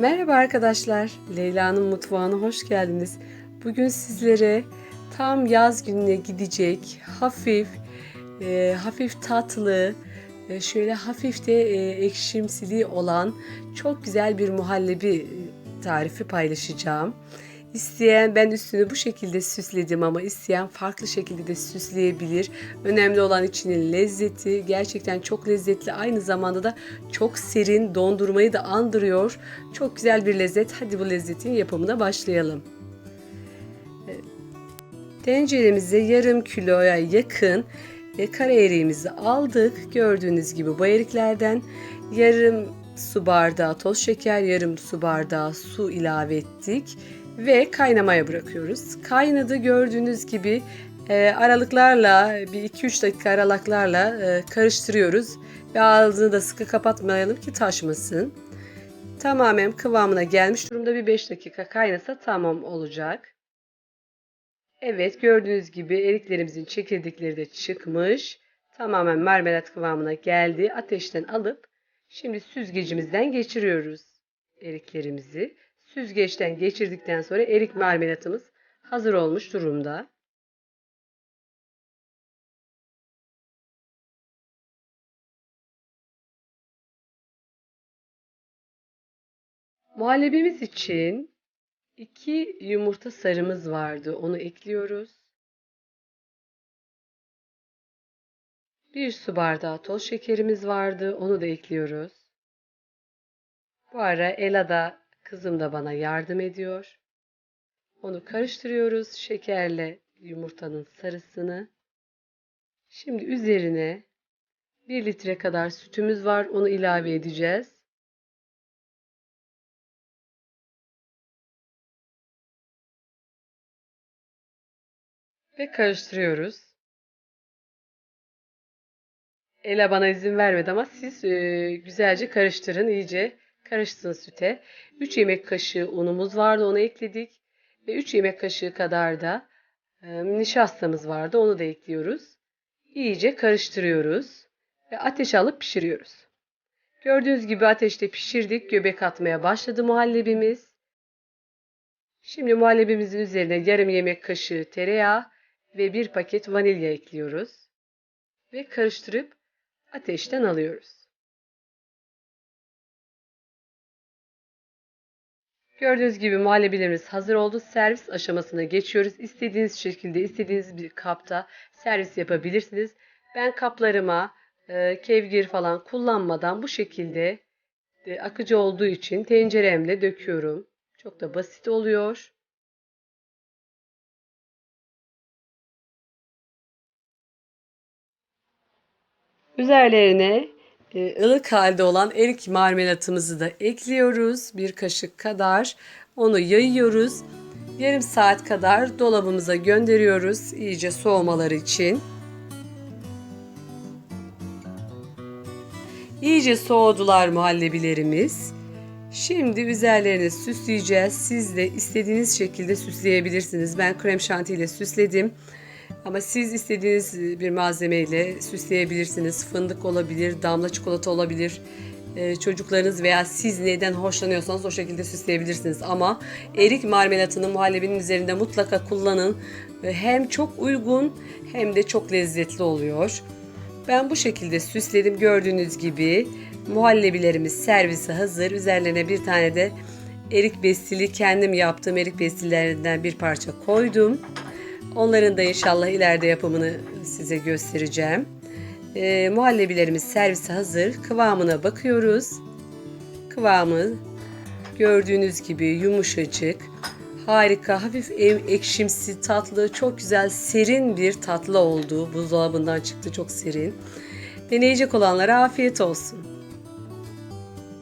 Merhaba arkadaşlar. Leyla'nın mutfağına hoş geldiniz. Bugün sizlere tam yaz gününe gidecek hafif, e, hafif tatlı, e, şöyle hafif de e, ekşimsiliği olan çok güzel bir muhallebi tarifi paylaşacağım. İsteyen ben üstünü bu şekilde süsledim ama isteyen farklı şekilde de süsleyebilir. Önemli olan içinin lezzeti. Gerçekten çok lezzetli. Aynı zamanda da çok serin, dondurmayı da andırıyor. Çok güzel bir lezzet. Hadi bu lezzetin yapımına başlayalım. Tenceremize yarım kiloya yakın e, kara eriğimizi aldık. Gördüğünüz gibi bu eriklerden yarım su bardağı toz şeker, yarım su bardağı su ilave ettik ve kaynamaya bırakıyoruz. Kaynadı gördüğünüz gibi e, aralıklarla bir 2-3 dakika aralıklarla e, karıştırıyoruz ve ağzını da sıkı kapatmayalım ki taşmasın. Tamamen kıvamına gelmiş durumda bir 5 dakika kaynasa tamam olacak. Evet gördüğünüz gibi eriklerimizin çekirdekleri de çıkmış. Tamamen marmelat kıvamına geldi. Ateşten alıp şimdi süzgecimizden geçiriyoruz eriklerimizi. Süzgeçten geçirdikten sonra erik marmelatımız hazır olmuş durumda. Muhallebimiz için 2 yumurta sarımız vardı. Onu ekliyoruz. 1 su bardağı toz şekerimiz vardı. Onu da ekliyoruz. Bu ara Ela da kızım da bana yardım ediyor. Onu karıştırıyoruz şekerle yumurtanın sarısını. Şimdi üzerine 1 litre kadar sütümüz var. Onu ilave edeceğiz. Ve karıştırıyoruz. Ela bana izin vermedi ama siz e, güzelce karıştırın. iyice karışsın süte. 3 yemek kaşığı unumuz vardı onu ekledik. Ve 3 yemek kaşığı kadar da e, nişastamız vardı onu da ekliyoruz. İyice karıştırıyoruz. Ve ateşe alıp pişiriyoruz. Gördüğünüz gibi ateşte pişirdik. Göbek atmaya başladı muhallebimiz. Şimdi muhallebimizin üzerine yarım yemek kaşığı tereyağı ve bir paket vanilya ekliyoruz. Ve karıştırıp ateşten alıyoruz. Gördüğünüz gibi muhallebilerimiz hazır oldu. Servis aşamasına geçiyoruz. İstediğiniz şekilde, istediğiniz bir kapta servis yapabilirsiniz. Ben kaplarıma e, kevgir falan kullanmadan bu şekilde e, akıcı olduğu için tenceremle döküyorum. Çok da basit oluyor. Üzerlerine ılık halde olan erik marmelatımızı da ekliyoruz. Bir kaşık kadar onu yayıyoruz. Yarım saat kadar dolabımıza gönderiyoruz iyice soğumaları için. İyice soğudular muhallebilerimiz. Şimdi üzerlerini süsleyeceğiz. Siz de istediğiniz şekilde süsleyebilirsiniz. Ben krem şanti ile süsledim. Ama siz istediğiniz bir malzemeyle süsleyebilirsiniz. Fındık olabilir, damla çikolata olabilir. Ee, çocuklarınız veya siz neden hoşlanıyorsanız o şekilde süsleyebilirsiniz. Ama erik marmelatını muhallebinin üzerinde mutlaka kullanın. Hem çok uygun hem de çok lezzetli oluyor. Ben bu şekilde süsledim. Gördüğünüz gibi muhallebilerimiz servise hazır. Üzerlerine bir tane de erik bestili kendim yaptığım erik bestillerinden bir parça koydum. Onların da inşallah ileride yapımını size göstereceğim. E, muhallebilerimiz servise hazır. Kıvamına bakıyoruz. Kıvamı gördüğünüz gibi yumuşacık. Harika, hafif ev ekşimsi, tatlı, çok güzel, serin bir tatlı oldu. Buzdolabından çıktı, çok serin. Deneyecek olanlara afiyet olsun.